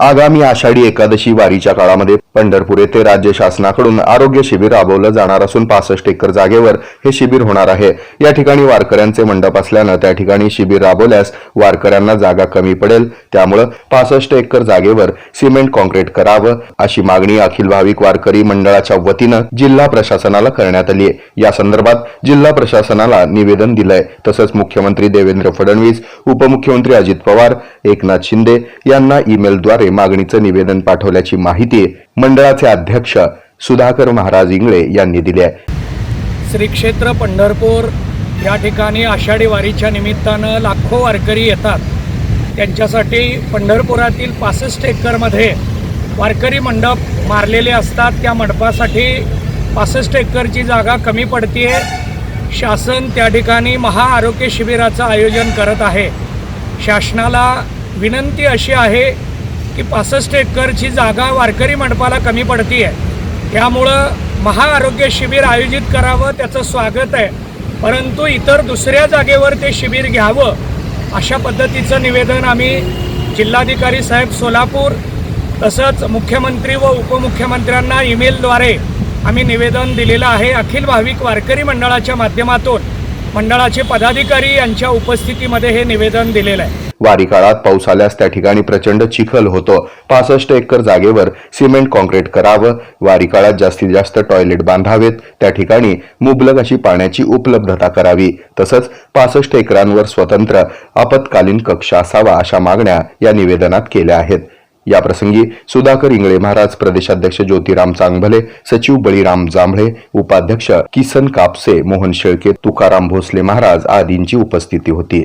आगामी आषाढी एकादशी वारीच्या काळामध्ये पंढरपूर येथे राज्य शासनाकडून आरोग्य शिबिर राबवलं जाणार असून पासष्ट एकर जागेवर हे शिबिर होणार आहे. या ठिकाणी वारकऱ्यांचे मंडप असल्यानं त्या ठिकाणी शिबिर राबवल्यास वारकऱ्यांना जागा कमी पडेल. त्यामुळं पासष्ट एकर जागेवर सिमेंट कॉन्क्रीट करावं अशी मागणी अखिल भाविक वारकरी मंडळाच्या वतीनं जिल्हा प्रशासनाला करण्यात आली आहे या संदर्भात जिल्हा प्रशासनाला निवेदन दिलंय. तसंच मुख्यमंत्री देवेंद्र फडणवीस उपमुख्यमंत्री अजित पवार एकनाथ शिंदे यांना ईमेलद्वारे मागणीचं निवेदन पाठवल्याची माहिती मंडळाचे अध्यक्ष सुधाकर महाराज इंगळे यांनी दिली आहे. श्री क्षेत्र पंढरपूर या ठिकाणी आषाढी वारीच्या निमित्तानं लाखो वारकरी येतात. त्यांच्यासाठी पंढरपुरातील पासष्ट एकरमध्ये वारकरी मंडप मारलेले असतात. त्या मंडपासाठी पासष्ट एकरची जागा कमी पडतीये. शासन त्या ठिकाणी महाआरोग्य शिबिराचं आयोजन करत आहे. शासनाला विनंती अशी आहे की पासष्ट एकरची जागा वारकरी मंडपाला कमी पडती आहे त्यामुळं महाआरोग्य शिबिर आयोजित करावं त्याचं स्वागत आहे. परंतु इतर दुसऱ्या जागेवर ते शिबिर घ्यावं अशा पद्धतीचं निवेदन आम्ही जिल्हाधिकारी साहेब सोलापूर तसंच मुख्यमंत्री व उपमुख्यमंत्र्यांना ईमेलद्वारे आम्ही निवेदन दिलेलं आहे. अखिल भाविक वारकरी मंडळाच्या माध्यमातून मंडळाचे पदाधिकारी यांच्या उपस्थितीमध्ये हे निवेदन दिलेलं आहे. वारी काळात पाऊस आल्यास त्या ठिकाणी प्रचंड चिखल होतो. पासष्ट एकर जागेवर सिमेंट कॉन्क्रीट करावं वारी काळात जास्तीत जास्त टॉयलेट बांधावेत त्या ठिकाणी मुबलक अशी पाण्याची उपलब्धता करावी. तसंच पासष्ट एकरांवर स्वतंत्र आपत्कालीन कक्ष असावा अशा मागण्या या निवेदनात केल्या आहेत. या प्रसंगी सुधाकर इंगळे महाराज प्रदेशाध्यक्ष ज्योतिराम चांगभले सचिव बळीराम जांभळे उपाध्यक्ष किसन कापसे मोहन शेळके तुकाराम भोसले महाराज आदींची उपस्थिती होती.